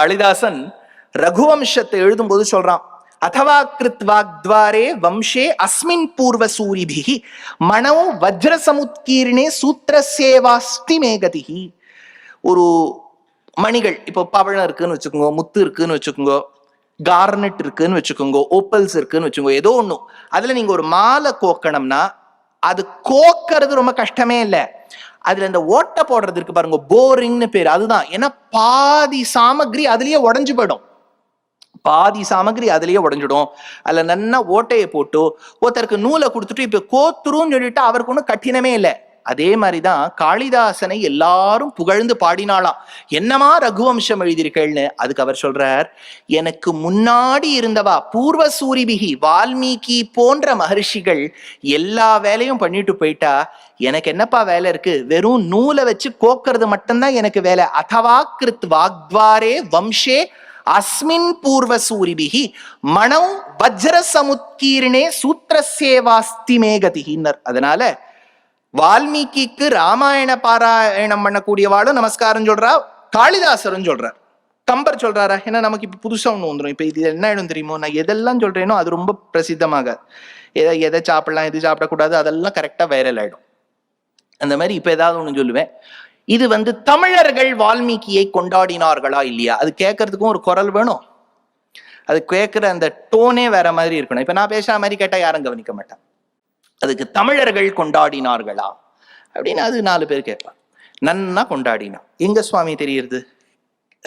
காளிதாசன் ரகுவம்சத்தை எழுதும்போது சொல்றான் அதவா கிருத்வாக்வாரே வம்சே அஸ்மின் பூர்வ சூரிபிகி மனோ வஜ்ர சமுத்கீர்ணே சூத்திரசேவாஸ்தி மேகதிகி ஒரு மணிகள் இப்போ பவழம் இருக்குன்னு வச்சுக்கோங்க முத்து இருக்குன்னு வச்சுக்கோங்க கார்னெட் இருக்குன்னு வச்சுக்கோங்க ஓப்பல்ஸ் இருக்குன்னு வச்சுக்கோங்க ஏதோ ஒன்றும் அதுல நீங்க ஒரு மாலை கோக்கணும்னா அது கோக்கிறது ரொம்ப கஷ்டமே இல்லை. அதுல இந்த ஓட்டை போடுறது இருக்கு பாருங்க போரிங்னு பேர். அதுதான். ஏன்னா பாதி சாமகிரி அதுலயே உடஞ்சு போயிடும். பாதி சாமகிரி அதுலயே உடஞ்சிடும். அதுல நல்லா ஓட்டையை போட்டு ஒருத்தருக்கு நூலை கொடுத்துட்டு இப்ப கோத்துருன்னு சொல்லிட்டு அவருக்கு ஒன்றும் கঠিனமே இல்லை. அதே மாதிரிதான் காளிதாசனை எல்லாரும் புகழ்ந்து பாடினாளாம். என்னமா ரகுவம்சம் எழுதியிருக்கேள்னு அதுக்கு அவர் சொல்றார் எனக்கு முன்னாடி இருந்தவா பூர்வ சூரிபிகி வால்மீகி போன்ற மகர்ஷிகள் எல்லா வேலையும் பண்ணிட்டு போயிட்டா எனக்கு என்னப்பா வேலை இருக்கு? வெறும் நூலை வச்சு கோக்கிறது மட்டும்தான் எனக்கு வேலை. அதவா கிருத் வாக்வாரே வம்சே அஸ்மின் பூர்வ சூரிபிகி மணௌ வஜ்ர சமுத்கீர்ணே சூத்திரசேவாஸ்தி மேகதிகின்னர் அதனால வால்மீகிக்கு ராமாயண பாராயணம் பண்ணக்கூடியவாளும் நமஸ்காரம் சொல்றா காளிதாசரும் சொல்றார். கம்பர் சொல்றாரா ஏன்னா நமக்கு இப்ப புதுசா ஒண்ணு வந்துடும் இப்ப இது என்ன ஆயிடும் தெரியுமோ? நான் எதெல்லாம் சொல்றேனோ அது ரொம்ப பிரசித்தமாக. எதை எதை சாப்பிடலாம் எது சாப்பிடக்கூடாது அதெல்லாம் கரெக்டா வைரல் ஆயிடும். அந்த மாதிரி இப்ப ஏதாவது ஒண்ணு சொல்லுவேன். இது வந்து தமிழர்கள் வால்மீகியை கொண்டாடினார்களா இல்லையா? அது கேட்கறதுக்கும் ஒரு குரல் வேணும். அது கேட்கிற அந்த டோனே வேற மாதிரி இருக்கணும். இப்ப நான் பேசுற மாதிரி கேட்டா யாரும் கவனிக்க மாட்டேன் அதுக்கு தமிழர்கள் கொண்டாடினார்களா? அப்படின்னு அது நாலு பேர் கேட்பான் நன்னா கொண்டாடினான். எங்க சுவாமி தெரியுது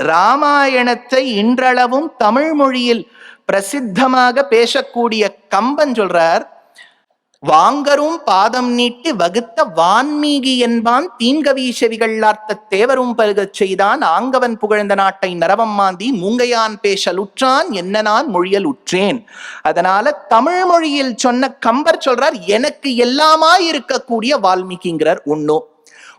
ராமாயணத்தை இன்றளவும் தமிழ் மொழியில் பிரசித்தமாக பேசக்கூடிய கம்பன் சொல்றார் வாங்கரும் பாதம் நீட்டி வகுத்த வான்மீகி என்பான் தீங்கவி செவிகள்ளார்த்த தேவரும் பருகச் செய்தான். ஆங்கவன் புகழ்ந்த நாட்டை நரவம் மாந்தி மூங்கையான் பேசலுற்றான் என்ன நான் மொழியல் உற்றேன். அதனால தமிழ் மொழியில் சொன்ன கம்பர் சொல்றார் எனக்கு எல்லாமா இருக்கக்கூடிய வால்மீகிங்கிறார் உண்ணும்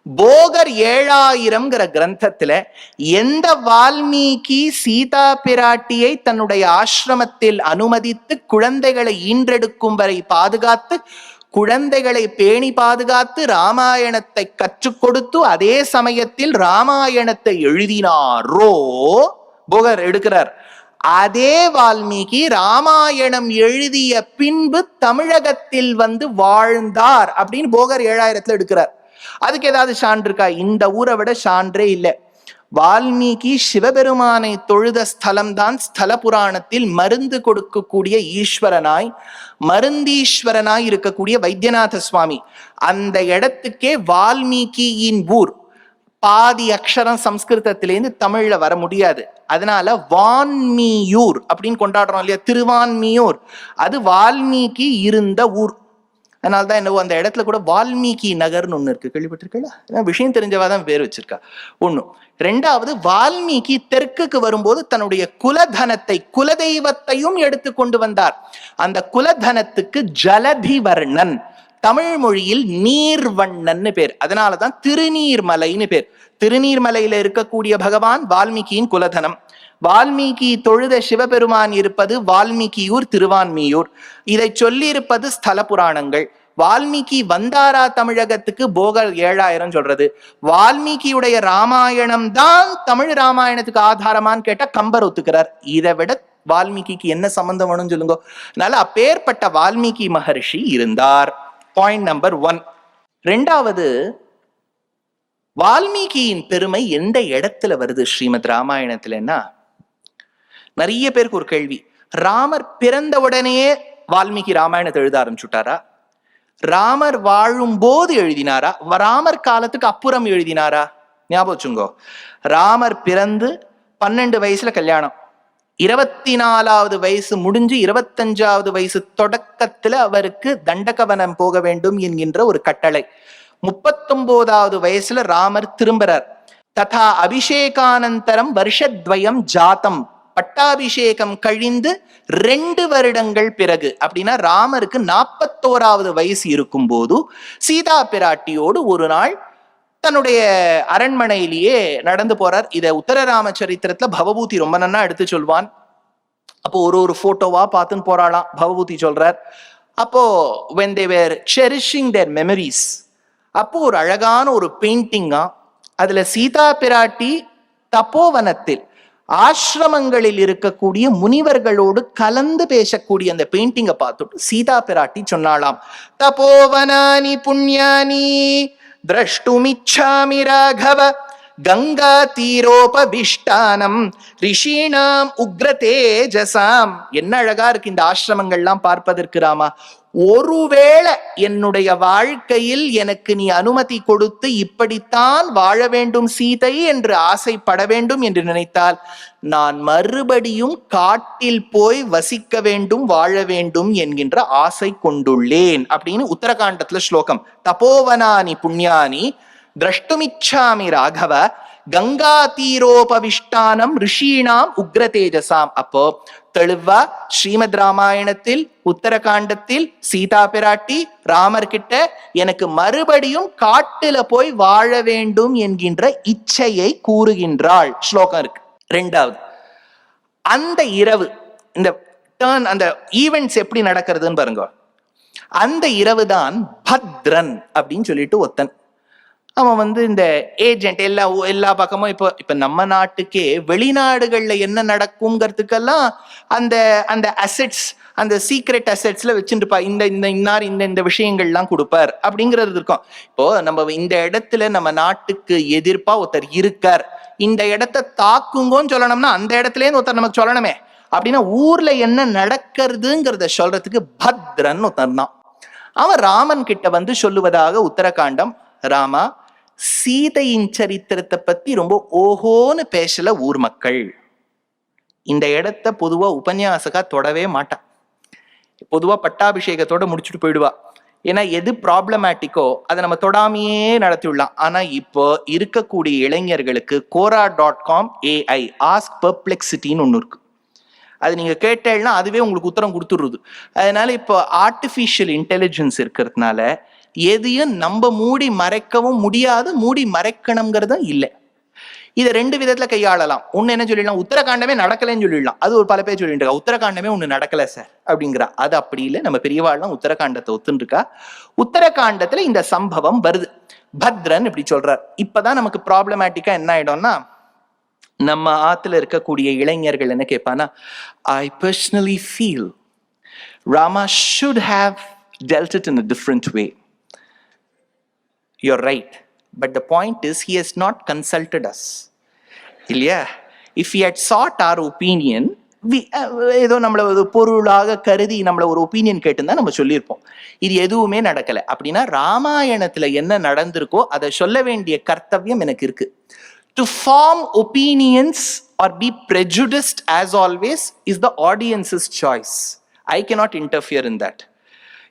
போகர் ஏழாயிரம்ங்கிற கிரந்தத்துல எந்த வால்மீகி சீதா பிராட்டியை தன்னுடைய ஆசிரமத்தில் அனுமதித்து குழந்தைகளை ஈன்றெடுக்கும் வரை பாதுகாத்து குழந்தைகளை பேணி பாதுகாத்து ராமாயணத்தை கற்றுக் கொடுத்து அதே சமயத்தில் ராமாயணத்தை எழுதினாரோ போகர் எடுக்கிறார். அதே வால்மீகி ராமாயணம் எழுதிய பின்பு தமிழகத்தில் வந்து வாழ்ந்தார் அப்படின்னு போகர் ஏழாயிரத்துல எடுக்கிறார். அதுக்கு ஏதாவது சான்று இருக்கா? இந்த ஊரை விட சான்றே இல்லை. வால்மீகி சிவபெருமானை தொழுத ஸ்தலம்தான் ஸ்தல புராணத்தில் மருந்து கொடுக்கக்கூடிய ஈஸ்வரனாய் மருந்தீஸ்வரனாய் இருக்கக்கூடிய வைத்தியநாத சுவாமி. அந்த இடத்துக்கே வால்மீகியின் ஊர். பாதி அக்ஷரம் சம்ஸ்கிருதத்திலேருந்து தமிழ்ல வர முடியாது. அதனால வான்மியூர் அப்படின்னு கொண்டாடுறோம் இல்லையா? திருவான்மியூர். அது வால்மீகி இருந்த ஊர். அதனால தான் என்னவோ அந்த இடத்துல கூட வால்மீகி நகர்னு ஒன்று இருக்கு. ஏன்னா விஷயம் தெரிஞ்சவா தான் பேர் வச்சிருக்கா. ஒண்ணு ரெண்டாவது வால்மீகி தெற்குக்கு வரும்போது தன்னுடைய குலதனத்தை குலதெய்வத்தையும் எடுத்து கொண்டு வந்தார். அந்த குலதனத்துக்கு ஜலதிவர்ணன் தமிழ் மொழியில் நீர்வண்ணன்னு பேர். அதனாலதான் திருநீர்மலைன்னு பேர். திருநீர்மலையில இருக்கக்கூடிய பகவான் வால்மீகியின் குலதனம். வால்மீகி தொழுத சிவபெருமான் இருப்பது வால்மீகியூர் திருவான்மியூர். இதை சொல்லியிருப்பது ஸ்தல புராணங்கள். வால்மீகி வந்தாரா தமிழகத்துக்கு போகல் ஏழாயிரம் சொல்றது. வால்மீகியுடைய ராமாயணம் தான் தமிழ் ராமாயணத்துக்கு ஆதாரமான்னு கேட்டா கம்பர் ஒத்துக்கிறார். இதை விட வால்மீகிக்கு என்ன சம்பந்தம் வேணும்னு சொல்லுங்க. அதனால அப்பேற்பட்ட வால்மீகி மகர்ஷி இருந்தார். பாயிண்ட் நம்பர் ஒன் ரெண்டாவது வால்மீகியின் பெருமை எந்த இடத்துல வருது ஸ்ரீமத் ராமாயணத்துலன்னா நிறைய பேருக்கு ஒரு கேள்வி. ராமர் பிறந்த உடனேயே வால்மீகி ராமாயணத்தை எழுத ஆரம்பிச்சுட்டாரா? ராமர் வாழும் போது எழுதினாரா? ராமர் காலத்துக்கு அப்புறம் எழுதினாரா? ஞாபகம் வச்சுங்கோ ராமர் பிறந்து பன்னெண்டு வயசுல கல்யாணம். இருபத்தி நாலாவது வயசு முடிஞ்சு இருபத்தஞ்சாவது வயசு தொடக்கத்துல அவருக்கு தண்டகவனம் போக வேண்டும் என்கின்ற ஒரு கட்டளை. முப்பத்தொன்பதாவது வயசுல ராமர் திரும்புறார். ததா அபிஷேகானந்தரம் வருஷத்வயம் ஜாத்தம். பட்டாபிஷேகம் கழிந்து ரெண்டு வருடங்கள் பிறகு அப்படின்னா ராமருக்கு நாற்பத்தோராவது வயசு இருக்கும் போது சீதா பிராட்டியோடு ஒரு நாள் தன்னுடைய அரண்மனையிலேயே நடந்து போறார். இதை உத்தர ராமச்சரித்திரத்துல பவபூதி ரொம்ப நன்னா எடுத்து சொல்வான். அப்போ ஒரு ஒரு போட்டோவா பார்த்துன்னு போறாளாம். பவபூதி சொல்றார் அப்போ when they were cherishing their memories அப்போ ஒரு அழகான ஒரு பெயிண்டிங்கா அதுல சீதா பிராட்டி தப்போவனத்தில் ஆசிரமங்களில் இருக்கக்கூடிய முனிவர்களோடு கலந்து பேசக்கூடிய அந்த பெயிண்டிங்கை பார்த்துட்டு சீதா பிராட்டி சொன்னாளாம் தபோவனானி புண்ணியானி திரஷ்டுமிச்சாமி ராகவ கங்கா தீரோபவிஷ்டானம் ரிஷீணாம் உக்ர தேஜசாம் என்ன அழகா இருக்கு இந்த ஆசிரமங்கள்லாம் பார்ப்பதற்கு ராமா. ஒருவேளை என்னுடைய வாழ்க்கையில் எனக்கு நீ அனுமதி கொடுத்து இப்படித்தான் வாழ வேண்டும் சீதை என்று ஆசைப்பட வேண்டும் என்று நினைத்தால் நான் மறுபடியும் காட்டில் போய் வசிக்க வேண்டும் வாழ வேண்டும் என்கின்ற ஆசை கொண்டுள்ளேன் அப்படின்னு உத்தரகாண்டத்துல ஸ்லோகம். தபோவனானி புண்ணியானி திரஷ்டுமிச்சாமி ராகவ கங்கா தீரோபவிஷ்டானம் ரிஷீணாம் உக்ர தேஜசாம் அப்போ தெளிவா ஸ்ரீமத் ராமாயணத்தில் உத்தரகாண்டத்தில் சீதா பிராட்டி ராமர் கிட்ட எனக்கு மறுபடியும் காட்டுல போய் வாழ வேண்டும் என்கின்ற இச்சையை கூறுகின்றாள் ஸ்லோகம் இருக்கு ரெண்டாவது அந்த இரவு இந்த டேர்ன் அந்த ஈவெண்ட்ஸ் எப்படி நடக்கிறதுன்னு பாருங்க அந்த இரவு தான் பத்ரன் அப்படின்னு சொல்லிட்டு ஒத்தன் அவன் வந்து இந்த ஏஜென்ட் எல்லா எல்லா பக்கமும் இப்போ இப்போ நம்ம நாட்டுக்கே வெளிநாடுகளில் என்ன நடக்குங்கிறதுக்கெல்லாம் அந்த அந்த அசெட்ஸ் அந்த சீக்ரெட் அசெட்ஸ்ல வச்சுருப்பா இந்த இந்த இன்னார் இந்த இந்த விஷயங்கள்லாம் கொடுப்பார் அப்படிங்கிறது இருக்கும். இப்போ நம்ம இந்த இடத்துல நம்ம நாட்டுக்கு எதிர்ப்பா ஒருத்தர் இருக்கார். இந்த இடத்த தாக்குங்கன்னு சொல்லணும்னா அந்த இடத்துல இருந்து ஒருத்தர் நமக்கு சொல்லணுமே. அப்படின்னா ஊர்ல என்ன நடக்கிறதுங்கிறத சொல்றதுக்கு பத்ரன் ஒருத்தர் தான் அவன் ராமன் கிட்ட வந்து சொல்லுவதாக உத்தரகாண்டம் ராமா சீதையின் சரித்திரத்தை பத்தி ரொம்ப ஓஹோன்னு பேசல ஊர் மக்கள். இந்த இடத்த பொதுவா உபன்யாசகா தொடவே மாட்டான் பொதுவா பட்டாபிஷேகத்தோட முடிச்சுட்டு போயிடுவா. ஏன்னா எது ப்ராப்ளமேட்டிக்கோ அதை நம்ம தொடாமையே நடத்தி விடலாம் ஆனா இப்போ இருக்கக்கூடிய இளைஞர்களுக்கு Quora dot com AI ask பர்ப்ளெக்சிட்டின்னு ஒன்று இருக்கு. அது நீங்க கேட்டேன்னா அதுவே உங்களுக்கு உத்தரம் கொடுத்துருது அதனால இப்போ ஆர்டிஃபிஷியல் இன்டெலிஜென்ஸ் இருக்கிறதுனால எதையும் நம்ம மூடி மறைக்கவும் முடியாது மூடி மறைக்கணுங்கிறதும் இல்லை. இதை ரெண்டு விதத்துல கையாளலாம். ஒன்னு என்ன சொல்லிடலாம்? உத்தரகாண்டமே நடக்கலைன்னு சொல்லிடலாம். அது ஒரு பல பேர் சொல்லிட்டு இருக்கா உத்தரகாண்டமே ஒண்ணு நடக்கல சார் அப்படிங்கிறா. அது அப்படி இல்லை. நம்ம பெரியவாள்லாம் உத்தரகாண்டத்தை ஒத்துருக்கா உத்தரகாண்டத்துல இந்த சம்பவம் வருது. பத்ரன் இப்படி சொல்றார். இப்பதான் நமக்கு ப்ராப்ளமேட்டிக்கா என்ன ஆயிடும்னா நம்ம ஆத்துல இருக்கக்கூடிய இளைஞர்கள் என்ன கேட்பானா I personally feel Rama should have told it in a different way you're right. But the point is he has not consulted us. இல்லையா? If you had sought our opinion we ஏதோ நம்மளை ஒரு பொருளாக கருதி நம்மளை ஒரு ஒப்பீனியன் கேட்டுருந்தா நம்ம சொல்லியிருப்போம். இது எதுவுமே நடக்கலை. அப்படின்னா ராமாயணத்தில் என்ன நடந்திருக்கோ அதை சொல்ல வேண்டிய கர்த்தவியம் எனக்கு இருக்கு. To form opinions or be prejudiced as always is the audience's choice I can not interfere in that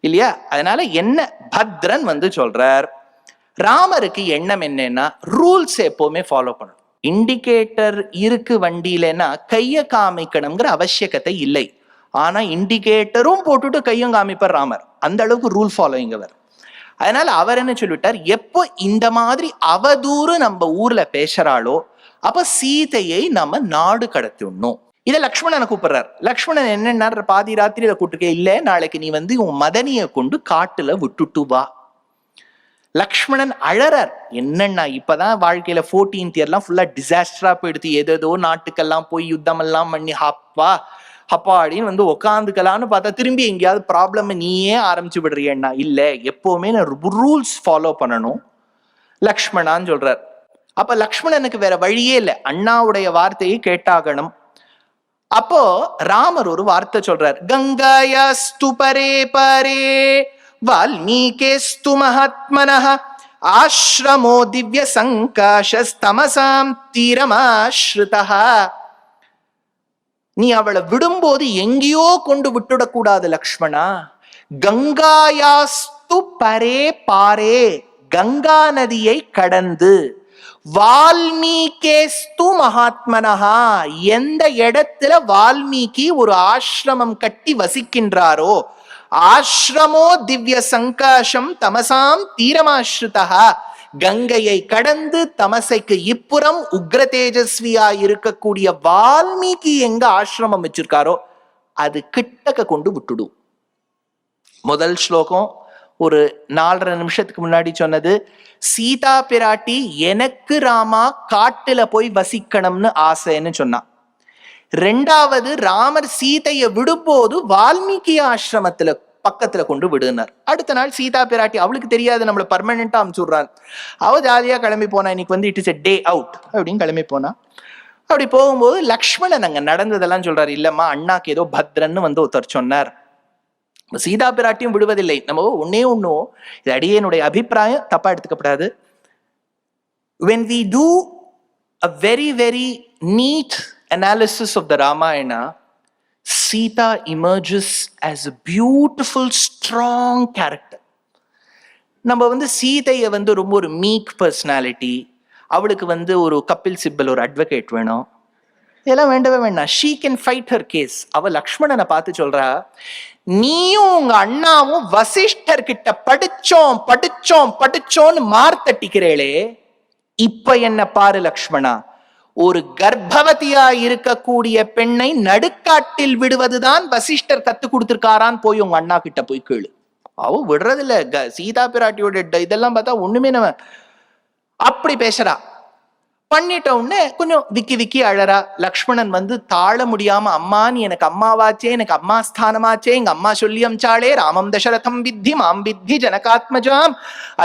இல்லையா? அதனால என்ன பத்ரன் வந்து சொல்றார்? ராமருக்கு எண்ணம் என்னன்னா ரூல்ஸ் எப்போவுமே ஃபாலோ பண்ணணும். இண்டிகேட்டர் இருக்கு வண்டியிலன்னா கையை காமிக்கணுங்கிற அவசியகத்தை இல்லை. ஆனா இண்டிகேட்டரும் போட்டுட்டு கையும் காமிப்பார் ராமர். அந்த அளவுக்கு ரூல் ஃபாலோயிங் அவர் அதனால அவர் என்ன சொல்லிவிட்டார்? எப்போ இந்த மாதிரி அவதூறு நம்ம ஊர்ல பேசுறாளோ அப்ப சீதையை நம்ம நாடு கடத்திடணும் இதை லக்ஷ்மணனை கூப்பிடுறார். லக்ஷ்மணன் என்னன்னா பாதி ராத்திரியில கூட்டுக்க இல்ல நாளைக்கு நீ வந்து உன் மதனியை கொண்டு காட்டுல விட்டுட்டு வா. லக்ஷ்மணன் அழறார். என்னன்னா இப்பதான் வாழ்க்கையில ஃபோர்டீன்த் இயர்லாம் ஃபுல்லா டிசாஸ்டரா போயிடுது. ஏதேதோ நாட்டுக்கெல்லாம் போய் யுத்தம் எல்லாம் பண்ணி ஹப்பா அப்பாடின்னு வந்து உக்காந்துக்கலான்னு பார்த்தா திரும்பி எங்கேயாவது ப்ராப்ளம் நீயே ஆரம்பிச்சு விடுறியண்ணா. இல்ல எப்பவுமே நான் ரூல்ஸ் ஃபாலோ பண்ணணும். லக்ஷ்மணான்னு சொல்றார். அப்ப லக்ஷ்மணனுக்கு வேற வழியே இல்லை. அண்ணாவுடைய வார்த்தையை கேட்டாகணும். அப்போ ராமர் ஒரு வார்த்தை சொல்றார். கங்காயாஸ்து பரே பரே வால்மீகேஸ்து மகாத்மனः ஆஷ்ரமோ திவ்ய சங்காஷஸ்தமசாம் தீரமாஸ்ருதா நீ அவளை விடும்போது எங்கேயோ கொண்டு விட்டுடக்கூடாது லக்ஷ்மணா. கங்காயாஸ்து பரே பாரே கங்கா நதியை கடந்து. வால்மீகேஸ்து மகாத்மனஹா எந்த இடத்துல வால்மீகி ஒரு ஆசிரமம் கட்டி வசிக்கின்றாரோ ஆசிரமோ திவ்ய சங்காஷம் தமசாம் தீரமாஸ்ருதா கங்கையை கடந்து தமசைக்கு இப்புறம் உக்ர தேஜஸ்வியா இருக்கக்கூடிய வால்மீகி எங்க ஆசிரமம் வச்சிருக்காரோ அது கிட்டக்க கொண்டு விட்டுடும் முதல் ஸ்லோகம் ஒரு நாலரை நிமிஷத்துக்கு முன்னாடி சொன்னது சீதா பிராட்டி எனக்கு ராமா காட்டுல போய் வசிக்கணும்னு ஆசைன்னு சொன்னான் ரெண்டாவது ராமர் சீதையை விடும்போது வால்மீகி ஆசிரமத்துல பக்கத்துல கொண்டு விடுனார். அடுத்த நாள் சீதா பிராட்டி அவளுக்கு தெரியாது நம்மள பர்மனண்டா அமுச்சுடுறான் அவ ஜாலியா கிளம்பி போனா இன்னைக்கு வந்து it is a day out அப்படின்னு கிளம்பி போனா. அப்படி போகும்போது லக்ஷ்மணன் அங்க நடந்ததெல்லாம் சொல்றாரு இல்லம்மா அண்ணாக்கு ஏதோ பத்ரன்னு வந்து ஒருத்தர் சொன்னார். சீதா பிராட்டியும் விடுவதில்லை. நம்ம ஒன்னே ஒண்ணும் இது அடியனுடைய அபிப்பிராயம் தப்பா எடுத்துக்கப்படாது. When we do a very very neat analysis of the ramayana sita emerges as a beautiful strong character. நம்ம வந்து சீதையை வந்து ரொம்ப ஒரு மீக் பர்சனாலிட்டி அவளுக்கு வந்து ஒரு கபில் சிப்பல் ஒரு அட்வொகேட் வேணும். இதெல்லாம் வேண்டவே வேண்டாம். She can fight her case அவ லக்ஷ்மணனை பார்த்து சொல்றா நீயும் உங்க அண்ணாவும் வசிஷ்டர்கிட்ட படிச்சோம் படிச்சோம் படிச்சோம்னு மார்த்தட்டிக்கிறேளே இப்ப என்ன பாரு லக்ஷ்மணா. ஒரு கர்ப்பவதியா இருக்கக்கூடிய பெண்ணை நடுக்காட்டில் விடுவதுதான் வசிஷ்டர் கத்து கொடுத்திருக்காரான்னு போய் உங்க அண்ணா கிட்ட போய் கேளு. அவ விடுறதில்ல. க- சீதா பிராட்டியோட ட- இதெல்லாம் பார்த்தா ஒண்ணுமே நம்ம அப்படி பேசுறா. பண்ணிட்ட உடனே கொஞ்சம் விக்கி விக்கி அழறா. லக்ஷ்மணன் வந்து தாழ முடியாம அம்மா நீ எனக்கு அம்மாவாச்சே எனக்கு அம்மா ஸ்தானமாச்சே எங்க அம்மா சொல்லி அம்சாளே ராமம் தசரதம் வித்தி மாம் வித்தி ஜனகாத்மஜாம்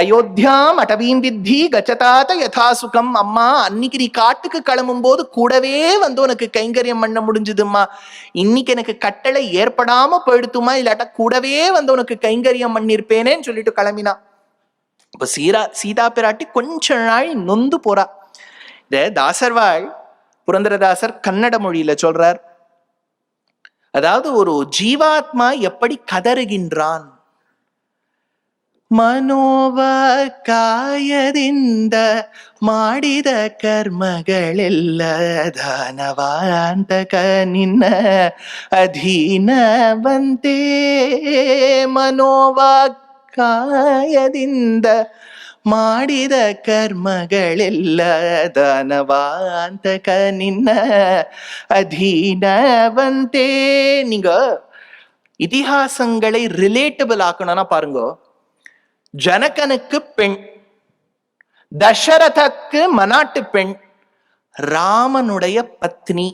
அயோத்தியாம் அடவீம் வித்தி கச்சதாத யதா சுகம் அம்மா அன்னைக்கு நீ காட்டுக்கு கிளம்பும் போது கூடவே வந்து உனக்கு கைங்கரியம் பண்ண முடிஞ்சுதும்மா. இன்னைக்கு எனக்கு கட்டளை ஏற்படாம போயிடுத்துமா இல்லாட்டா கூடவே வந்து உனக்கு கைங்கரியம் பண்ணிருப்பேனேன்னு சொல்லிட்டு கிளம்பினா. இப்ப சீரா சீதா பிராட்டி கொஞ்ச நாள் நொந்து போறா. இத தாசர்வாள் புரந்தரதாசர் கன்னட மொழியில சொல்றார் அதாவது ஒரு ஜீவாத்மா எப்படி கதறுகின்றான் ಮನೋವ ಕಾಯದಿಂದ ಮಾಡಿದ ಕರ್ಮಗಳೆಲ್ಲ ದಾನವಾಂತಕ ನಿನ್ನ ಅಧೀನವಂತೆ ಮನೋವ ಕಾಯದಿಂದ ಮಾಡಿದ ಕರ್ಮಗಳೆಲ್ಲ ದಾನವಾಂತಕ ನಿನ್ನ ಅಧೀನವಂತೆ நீங்க இதிகாசங்களை ரிலேட்டபிள் ஆக்கணும்னா பாருங்க ஜனகனுக்கு பெண் தசரதக்கு மனாட்டு பெண் ராமனுடைய பத்னி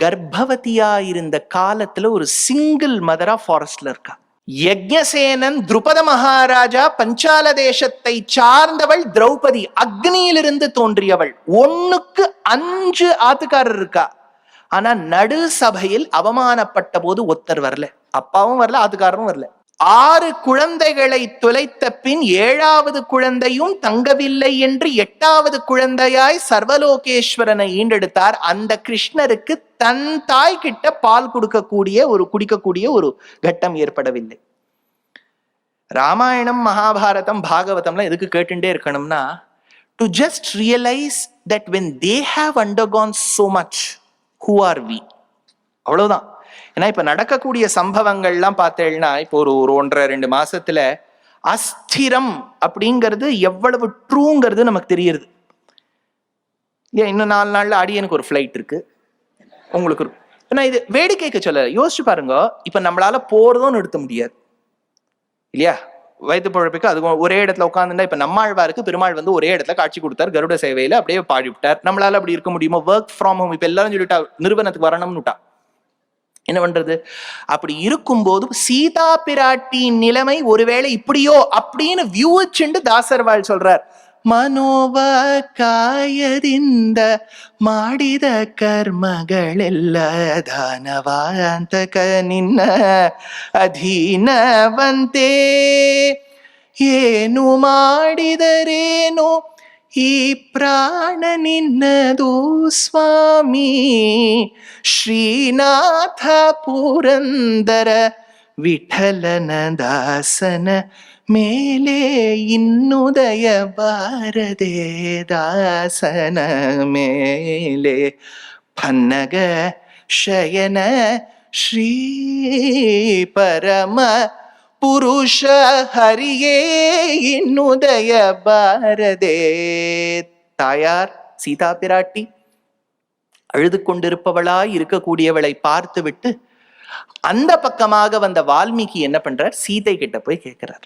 கர்ப்பவதியா இருந்த காலத்துல ஒரு சிங்கிள் மதரா ஃபாரஸ்ட்ல இருக்கா யக்ஞசேனன் துருபத மகாராஜா பஞ்சால தேசத்தை சார்ந்தவள் திரௌபதி அக்னியிலிருந்து தோன்றியவள். ஒண்ணுக்கு அஞ்சு ஆத்துக்காரர் இருக்கா? ஆனா நடு சபையில் அவமானப்பட்ட போது ஒத்தர் வரல. அப்பாவும் வரல ஆத்துக்காரரும் வரல. ஆறு குழந்தைகளை தொலைத்த பின் ஏழாவது குழந்தையும் தங்கவில்லை என்று எட்டாவது குழந்தையாய் சர்வலோகேஸ்வரனை ஈண்டெடுத்தார். அந்த கிருஷ்ணருக்கு தன் தாய் கிட்ட பால் கொடுக்கக்கூடிய ஒரு குடிக்கக்கூடிய ஒரு கட்டம் ஏற்படவில்லை. ராமாயணம் மகாபாரதம் பாகவதம்லாம் எதுக்கு கேட்டுட்டே இருக்கணும்னா to just realise that when they have undergone so much who are we அவ்வளவுதான். ஏன்னா இப்ப நடக்கக்கூடிய சம்பவங்கள்லாம் பார்த்தேன்னா இப்போ ஒரு ஒரு ஒன்றரை ரெண்டு மாசத்துல அஸ்திரம் அப்படிங்கிறது எவ்வளவு ட்ரூங்கிறது நமக்கு தெரியுது. ஏன் இன்னும் நாலு நாள்ல அடியனுக்கு ஒரு ஃப்ளைட் இருக்கு. உங்களுக்கு ஏன்னா இது வேடிக்கைக்கு சொல்ல யோசிச்சு பாருங்க. இப்ப நம்மளால போறதும் நிறுத்த முடியாது. இல்லையா? வயிற்று பழப்புக்கு அது ஒரே இடத்துல உட்காந்துட்டா இப்ப நம்மாழ்வாருக்கு பெருமாள் வந்து ஒரே இடத்துல காட்சி கொடுத்தார். கருட சேவையில அப்படியே பாடி விட்டார் நம்மளால அப்படி இருக்க முடியுமா? ஒர்க் ஃப்ரம் ஹோம் இப்ப எல்லாரும் சொல்லிட்டா நிறுவனத்துக்கு வரணும்னுட்டா. என்ன பண்றது அப்படி இருக்கும்போது சீதா பிராட்டியின் நிலைமை ஒருவேளை இப்படியோ அப்படின்னு வியூச்சுண்டு தாசர்வாள் சொல்றார் ಮನೋವ ಕಾಯದಿಂದ ಮಾಡಿದ ಕರ್ಮಗಳೆಲ್ಲ ದಾನವಾಂತಕ ನಿನ್ನ ಅಧೀನವಂತೆ ಏನು ಮಾಡಿದರೇನು ಈ ಪ್ರಾಣ ನಿನ್ನದು ಸ್ವಾಮಿ ಶ್ರೀನಾಥ ಪುರಂದರ ವಿಠಲನ ದಾಸನ ಮೇಲೆ ಇನ್ನುದಯ ಬಾರದೆ ದಾಸನ ಮೇಲೆ ಪನ್ನಗ ಶಯನ ಶ್ರೀ ಪರಮ புருஷ ஹரியே இன்னுதய பாரதே. தாயார் சீதா பிராட்டி அழுது கொண்டிருப்பவளாய் இருக்கக்கூடியவளை பார்த்துவிட்டு அந்த பக்கமாக வந்த வால்மீகி என்ன பண்றார்? சீதை கிட்ட போய் கேட்கிறார்.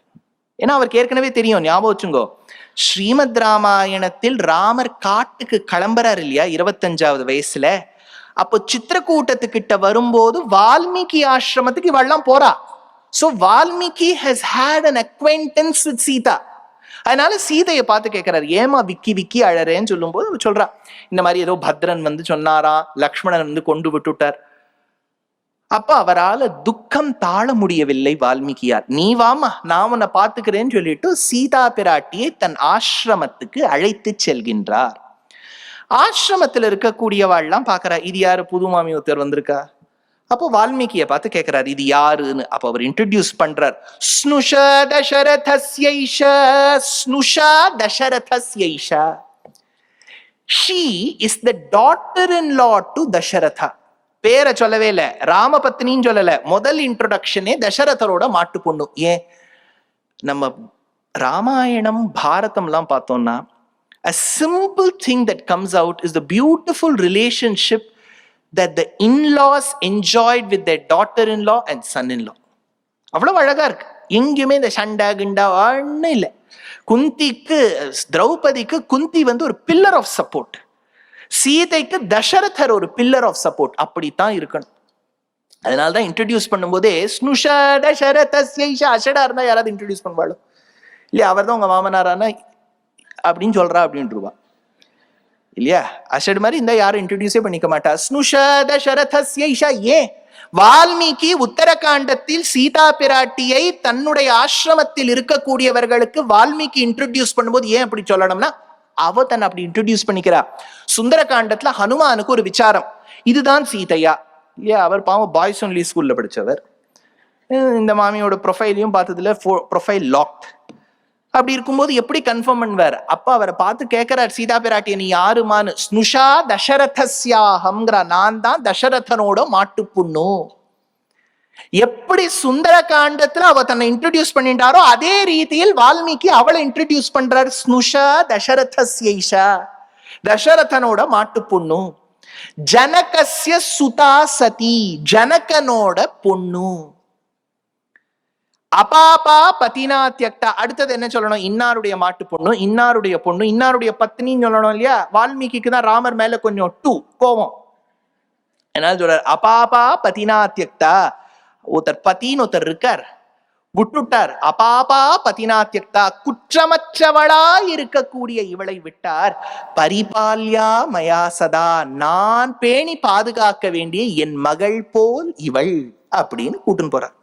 ஏன்னா அவருக்கு ஏற்கனவே தெரியும் ஞாபகம் வச்சுங்கோ. ஸ்ரீமத் ராமாயணத்தில் ராமர் காட்டுக்கு கிளம்புறார் இல்லையா இருபத்தஞ்சாவது வயசுல. அப்போ சித்திரக்கூட்டத்துக்கிட்ட வரும்போது வால்மீகி ஆசிரமத்துக்கு இவெல்லாம் போறா. So Valmiki has had an acquaintance with Sita அதனால சீதையை பார்த்து கேட்கிறாரு ஏமா விக்கி விக்கி அழறேன்னு சொல்லும்போது அவ சொல்றா இந்த மாதிரி ஏதோ பத்ரன் வந்து சொன்னாராம் லக்ஷ்மணன் வந்து கொண்டு விட்டுட்டார். அப்ப அவரால துக்கம் தாழ முடியவில்லை வால்மீகியார். நீ வாமா நான் உன்னை பார்த்துக்கிறேன்னு சொல்லிட்டு சீதா பிராட்டியை தன் ஆசிரமத்துக்கு அழைத்து செல்கின்றார். ஆசிரமத்துல இருக்கக்கூடியவாள்லாம் பாக்குறா இது யாரு புது மாமி ஒருத்தர் வந்திருக்கா? அப்போ வால்மீகியை பார்த்து கேட்கிறார் இது யாருன்னு? அப்போ அவர் இன்ட்ரடியூஸ் பண்றார் ஸ்னுஷ தசரதஸ்யைஷ ஸ்னுஷா தசரதஸ்யைஷ. She is the daughter in law to Dasharatha. பேரை சொல்லவே இல்லை ராமபத்னின்னு சொல்லல முதல் இன்ட்ரோடக்ஷனே தசரதரோட மாட்டு பொண்ணு. ஏன்? நம்ம ராமாயணம் பாரதம்லாம் பார்த்தோம்னா a simple thing that comes out is the beautiful relationship is the beautiful relationship that the in-laws enjoyed with their daughter-in-law and son-in-law. அவ்வளவு அழகா இருக்கு. எங்கேயுமே இந்த சண்டா கிண்டா ஒன்றும் இல்லை. குந்திக்கு திரௌபதிக்கு குந்தி வந்து ஒரு பில்லர் ஆஃப் சப்போர்ட் சீதைக்கு தசரதர் ஒரு பில்லர் ஆஃப் சப்போர்ட் அப்படித்தான் இருக்கணும். அதனால தான் இன்ட்ரடியூஸ் பண்ணும்போதே ஸ்னுஷா தசரதஸ்யைஷா அஷடா இருந்தா யாராவது இன்ட்ரடியூஸ் பண்ணுவாளோ? இல்லையா அவர் தான் உங்க மாமனாரானா அப்படின்னு சொல்றா அப்படின்ட்டுருவா இல்லையா? அஷட் மாதிரி இந்த யாரும் இன்ட்ரடியூஸே பண்ணிக்க மாட்டா. ஸ்னுஷா தசரதஸ்யைஷா ஏன் வால்மீகி உத்தரகாண்டத்தில் சீதா பிராட்டியை தன்னுடைய ஆசிரமத்தில் இருக்கக்கூடியவர்களுக்கு வால்மீகி இன்ட்ரடியூஸ் பண்ணும்போது ஏன் அப்படி சொல்லணும்னா அவ தன் அப்படி இன்ட்ரடியூஸ் பண்ணிக்கிறா. சுந்தரகாண்டத்துல ஹனுமானுக்கு ஒரு விசாரம். இதுதான் சீதையா. இல்லையா அவர் பாவம் பாய்ஸ் ஒன்லி ஸ்கூல்ல படிச்சவர். இந்த மாமியோட ப்ரொஃபைலையும் பார்த்ததுல ப்ரொஃபைல் லாக்ட் அப்படி இருக்கும்போது எப்படி கன்ஃபார்ம் பண்ணுவார்? அப்ப அவரை பார்த்து கேட்கிறார் சீதா பிராட்டிய நீ யாருமான்னு? ஸ்னுஷா தசரதஸ்யாஹம்ங்கிற நான் தான் தசரதனோட மாட்டு புண்ணு. எப்படி சுந்தர காண்டத்துல அவ தன்னை இன்ட்ரடியூஸ் பண்ணிட்டாரோ அதே ரீதியில் வால்மீகி அவளை இன்ட்ரடியூஸ் பண்றார் ஸ்னுஷா தசரதஸ்யைஷா தசரதனோட மாட்டு பொண்ணு. ஜனகசிய சுதா சதி ஜனகனோட பொண்ணு. அபாபா பதினா தியக்தா அடுத்தது என்ன சொல்லணும்? இன்னாருடைய மாட்டு பொண்ணு இன்னாருடைய பொண்ணு இன்னாருடைய பத்னின்னு சொல்லணும் இல்லையா? வால்மீகிக்கு தான் ராமர் மேல கொஞ்சம் டூ கோவம் என்ன சொல்றார்? அபாபா பதினா தியக்தா ஒருத்தர் பத்தின்னு ஒருத்தர் இருக்கார். விட்டுட்டார். அபாபா பத்தினா தியக்தா குற்றமற்றவளா இருக்கக்கூடிய இவளை விட்டார். பரிபால்யா மயா சதா. நான் பேணி பாதுகாக்க வேண்டிய என் மகள் போல் இவள் அப்படின்னு கூட்டுன்னு போறார்.